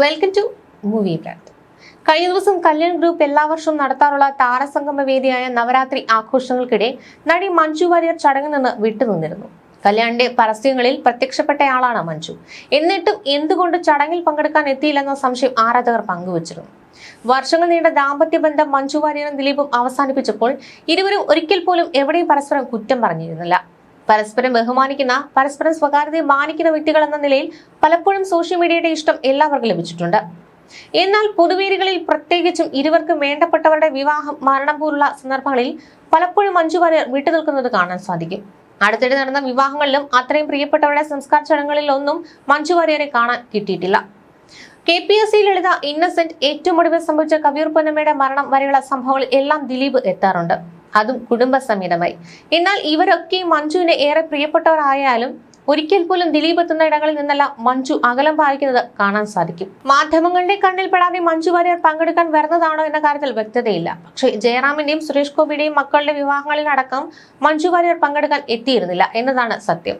Welcome to movie brand കഴിഞ്ഞ ദിവസം Kalyan group എല്ലാ വർഷവും നടത്താറുള്ള താരസംഗമ വേദിയായ നവരാത്രി ആഘോഷങ്ങൾക്കിടെ നടി മഞ്ജു വാര്യർ ചടങ്ങിൽ നിന്ന് വിട്ടുനിന്നിരുന്നു. കല്യാണിന്റെ പരസ്യങ്ങളിൽ പ്രത്യക്ഷപ്പെട്ടയാളാണ് മഞ്ജു. എന്നിട്ടും എന്തുകൊണ്ട് ചടങ്ങിൽ പങ്കെടുക്കാൻ എത്തിയില്ലെന്ന സംശയം ആരാധകർ പങ്കുവച്ചിരുന്നു. വർഷങ്ങൾ നീണ്ട ദാമ്പത്യ ബന്ധം മഞ്ജു വാര്യരും ദിലീപും അവസാനിപ്പിച്ചപ്പോൾ ഇരുവരും ഒരിക്കൽ പോലും എവിടെയും പരസ്പരം കുറ്റം പറഞ്ഞിരുന്നില്ല. പരസ്പരം ബഹുമാനിക്കുന്ന പരസ്പരം സ്വകാര്യതയെ മാനിക്കുന്ന വ്യക്തികൾ എന്ന നിലയിൽ പലപ്പോഴും സോഷ്യൽ മീഡിയയുടെ ഇഷ്ടം എല്ലാവർക്കും ലഭിച്ചിട്ടുണ്ട്. എന്നാൽ പൊതുവേദികളിൽ പ്രത്യേകിച്ചും ഇരുവർക്കും വേണ്ടപ്പെട്ടവരുടെ വിവാഹം മരണം പോലുള്ള സന്ദർഭങ്ങളിൽ പലപ്പോഴും മഞ്ജു വാര്യർ വിട്ടുനിൽക്കുന്നത് കാണാൻ സാധിക്കും. അടുത്തിടെ നടന്ന വിവാഹങ്ങളിലും അത്രയും പ്രിയപ്പെട്ടവരുടെ സംസ്കാര ചടങ്ങുകളിൽ ഒന്നും മഞ്ജു വാര്യരെ കാണാൻ കിട്ടിയിട്ടില്ല. K P S C Lalitha Innocent ഏറ്റവും ഒടുവിൽ സംഭവിച്ച കവിയൂർ പൊന്നമ്മയുടെ മരണം വരെയുള്ള സംഭവങ്ങളിൽ എല്ലാം ദിലീപ് എത്താറുണ്ട്. അതും കുടുംബസമേതമായി. എന്നാൽ ഇവരൊക്കെ മഞ്ജുവിന് ഏറെ പ്രിയപ്പെട്ടവരായാലും ഒരിക്കൽ പോലും ദിലീപ് എത്തുന്ന ഇടങ്ങളിൽ നിന്നല്ല മഞ്ജു അകലം പാലിക്കുന്നത് കാണാൻ സാധിക്കും. മാധ്യമങ്ങളുടെ കണ്ണിൽപ്പെടാതെ മഞ്ജു വാര്യർ പങ്കെടുക്കാൻ വരുന്നതാണോ എന്ന കാര്യത്തിൽ വ്യക്തതയില്ല. പക്ഷേ ജയറാമിന്റെയും സുരേഷ് ഗോപിയുടെയും മക്കളുടെ വിവാഹങ്ങളിലടക്കം മഞ്ജു വാര്യർ പങ്കെടുക്കാൻ എത്തിയിരുന്നില്ല എന്നതാണ് സത്യം.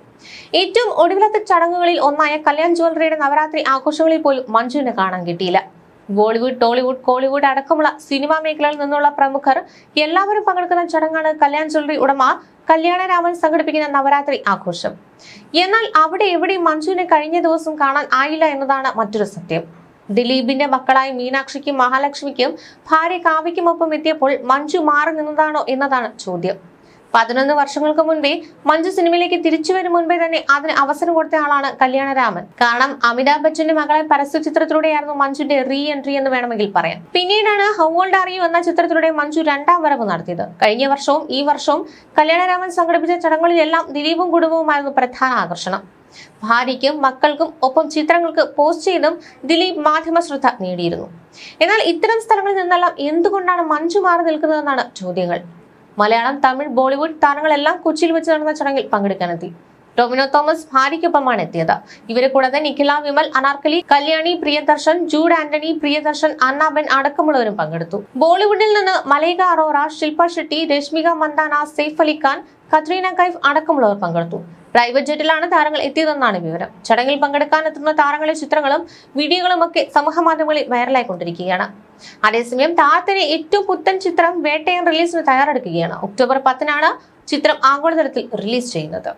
ഏറ്റവും ഒടുവിലത്തെ ചടങ്ങുകളിൽ ഒന്നായ കല്യാൺ ജ്വല്ലറിയുടെ നവരാത്രി ആഘോഷങ്ങളിൽ പോലും മഞ്ജുവിനെ കാണാൻ കിട്ടിയില്ല. ബോളിവുഡ് ടോളിവുഡ് കോളിവുഡ് അടക്കമുള്ള സിനിമാ മേഖലയിൽ നിന്നുള്ള പ്രമുഖർ എല്ലാവരും പങ്കെടുക്കുന്ന ചടങ്ങാണ് കല്യാൺ ജ്വല്ലറി ഉടമ കല്യാണരാമൻ സംഘടിപ്പിക്കുന്ന നവരാത്രി ആഘോഷം. എന്നാൽ അവിടെ എവിടെയും മഞ്ജുവിനെ കഴിഞ്ഞ ദിവസം കാണാൻ ആയില്ല എന്നതാണ് മറ്റൊരു സത്യം. ദിലീപിന്റെ മക്കളായ മീനാക്ഷിക്കും മഹാലക്ഷ്മിക്കും ഭാര്യ കാവ്യയ്ക്കുമൊപ്പം എത്തിയപ്പോൾ മഞ്ജു മാറി നിന്നതാണോ എന്നതാണ് ചോദ്യം. പതിനൊന്ന് വർഷങ്ങൾക്ക് മുൻപേ മഞ്ജു സിനിമയിലേക്ക് തിരിച്ചു വരും മുൻപേ തന്നെ അതിന് അവസരം കൊടുത്ത ആളാണ് കല്യാണരാമൻ. കാരണം അമിതാഭ് ബച്ചന്റെ മകളെ പരസ്യ ചിത്രത്തിലൂടെയായിരുന്നു മഞ്ജുന്റെ റീ എൻട്രി എന്ന് വേണമെങ്കിൽ പറയാം. പിന്നീടാണ് ഹൗ അറിയൂ എന്ന ചിത്രത്തിലൂടെ മഞ്ജു രണ്ടാം വരവ് നടത്തിയത്. കഴിഞ്ഞ വർഷവും ഈ വർഷവും കല്യാണരാമൻ സംഘടിപ്പിച്ച ചടങ്ങുകളിലെല്ലാം ദിലീപും കുടുംബവുമായിരുന്നു പ്രധാന ആകർഷണം. ഭാര്യയ്ക്കും മക്കൾക്കും ഒപ്പം ചിത്രങ്ങൾക്ക് പോസ്റ്റ് ചെയ്തും ദിലീപ് മാധ്യമ ശ്രദ്ധ നേടിയിരുന്നു. എന്നാൽ ഇത്തരം സ്ഥലങ്ങളിൽ നിന്നെല്ലാം എന്തുകൊണ്ടാണ് മഞ്ജു മാറി നിൽക്കുന്നതെന്നാണ് ചോദ്യങ്ങൾ. മലയാളം തമിഴ് ബോളിവുഡ് താരങ്ങളെല്ലാം കൊച്ചിയിൽ വെച്ച് നടന്ന ചടങ്ങിൽ പങ്കെടുക്കാനെത്തി. ടൊമിനോ തോമസ് ഭാര്യയ്ക്കൊപ്പമാണ് എത്തിയത്. ഇവരെ കൂടാതെ നിഖില വിമൽ അനാർക്കലി കല്യാണി പ്രിയദർശൻ ജൂഡ് ആന്റണി പ്രിയദർശൻ അന്നാബൻ അടക്കമുള്ളവരും പങ്കെടുത്തു. ബോളിവുഡിൽ നിന്ന് മലൈക അറോറ ശില്പ ഷെട്ടി രശ്മിക മന്ദാന സെയ്ഫ് അലി ഖാൻ കത്രീന കൈഫ് അടക്കമുള്ളവർ പങ്കെടുത്തു. പ്രൈവറ്റ് ജെറ്റിലാണ് താരങ്ങൾ എത്തിയതെന്നാണ് വിവരം. ചടങ്ങിൽ പങ്കെടുക്കാൻ എത്തുന്ന താരങ്ങളുടെ ചിത്രങ്ങളും വീഡിയോകളും ഒക്കെ സമൂഹ മാധ്യമങ്ങളിൽ വൈറലായിക്കൊണ്ടിരിക്കുകയാണ് അതേസമയം താരത്തിന്റെ ഏറ്റവും പുത്തൻ ചിത്രം വേട്ടയൻ റിലീസിന് തയ്യാറെടുക്കുകയാണ്. ഒക്ടോബർ പത്തിനാണ് ചിത്രം ആഗോളതലത്തിൽ റിലീസ് ചെയ്യുന്നത്.